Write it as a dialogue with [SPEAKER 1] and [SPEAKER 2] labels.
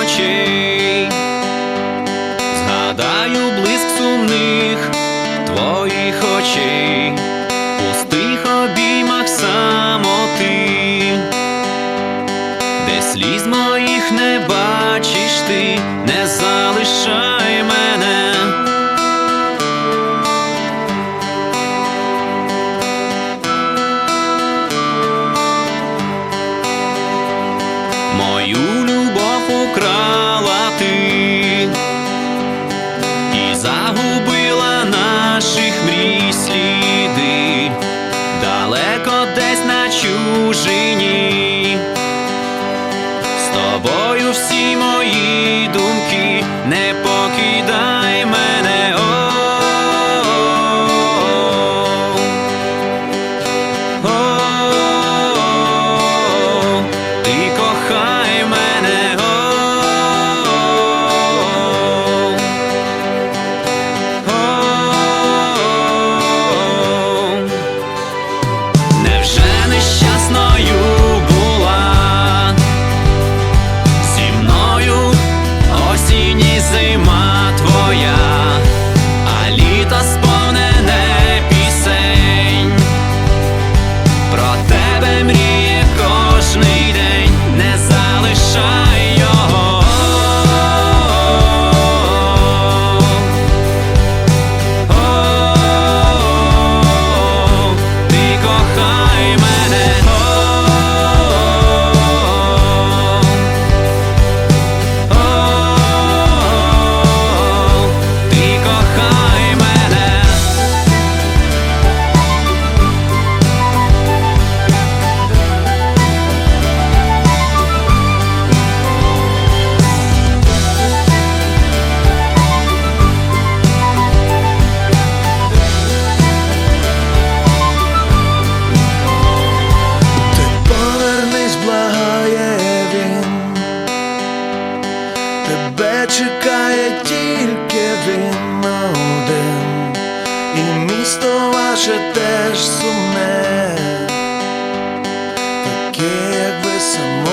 [SPEAKER 1] ночей, згадаю блиск сумних твоїх очей, пустих обіймах самоти, де сліз моїх не бачиш ти, не залишай мене. Мою любов украла ти і загубила наших мрій сліди далеко десь на чужині. З тобою всі мої
[SPEAKER 2] чекає тільки він один, і місто ваше теж сумне, таке, як ви самотні.